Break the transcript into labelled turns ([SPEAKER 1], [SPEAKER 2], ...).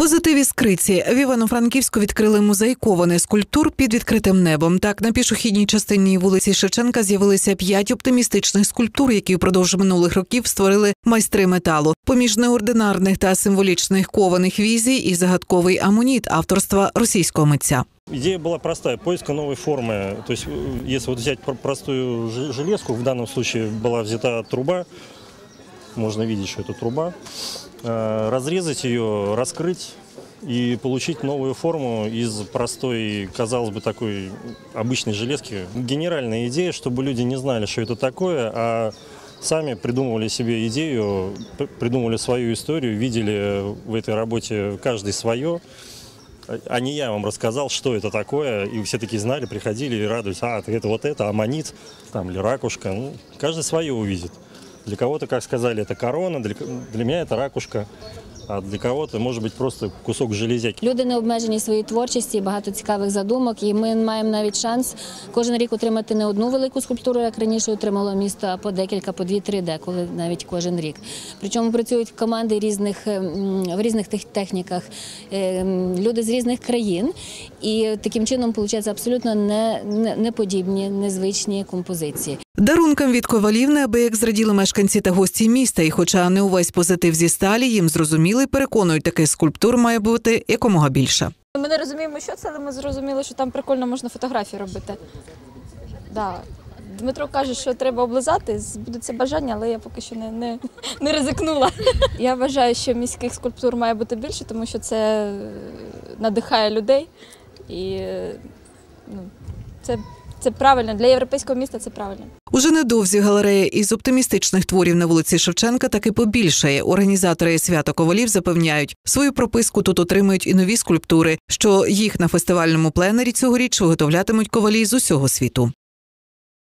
[SPEAKER 1] Позитив іскриці в Івано-Франківську відкрили музей кованих скульптур під відкритим небом. Так на пішохідній частині вулиці Шевченка з'явилися п'ять оптимістичних скульптур, які впродовж минулих років створили майстри металу. Поміж неординарних та символічних кованих візій і загадковий амоніт авторства російського митця.
[SPEAKER 2] Идея была простая, поиска новой формы. То есть, э, если вот взять пр- простую же- железку, в данном случае была взята труба, можно видеть, что это труба, э, разрезать ее, раскрыть и получить новую форму из простой, казалось бы, такой обычной железки. Генеральная идея, чтобы люди не знали, что это такое, а сами придумывали себе идею, придумывали свою историю, видели в этой работе каждый свое, а не я вам рассказал, что это такое, и все такие знали, приходили и радовались, а, это вот это, аммонит, там, или ракушка, ну, каждый свое увидит. Для кого-то, как сказали, это корона, для, для меня это ракушка, а для кого-то, может быть, просто кусок железяки.
[SPEAKER 3] Люди не обмежені своєю творчості, багато цікавих задумок, і ми маємо навіть шанс кожен рік отримати не одну велику скульптуру, як раніше отримало місто, а по декілька, по дві-три деколи навіть кожен рік. Причому працюють команди різних ем, в різних тех- техніках, ем, люди з різних країн, і таким чином виходить абсолютно не, не, неподібні, незвичні композиції.
[SPEAKER 1] Дарункам від ковалів неабияк зраділи мешканці та гості міста. І, хоча не увесь позитив зі сталі, їм зрозуміли, переконують, таких скульптур має бути якомога більше.
[SPEAKER 4] Ми не розуміємо, що це, але ми зрозуміли, що там прикольно можна фотографії робити. Да. Дмитро каже, що треба облизати, збудеться бажання, але я поки що не, не, не ризикнула. Я вважаю, що міських скульптур має бути більше, тому що це е, надихає людей. І ну, це, це правильно. Для європейського міста це правильно.
[SPEAKER 1] Уже недовзі галерея із оптимістичних творів на вулиці Шевченка таки побільшає. Організатори свято ковалів запевняють, свою прописку тут отримують і нові скульптури, що їх на фестивальному пленері цьогоріч виготовлятимуть ковалі з усього світу.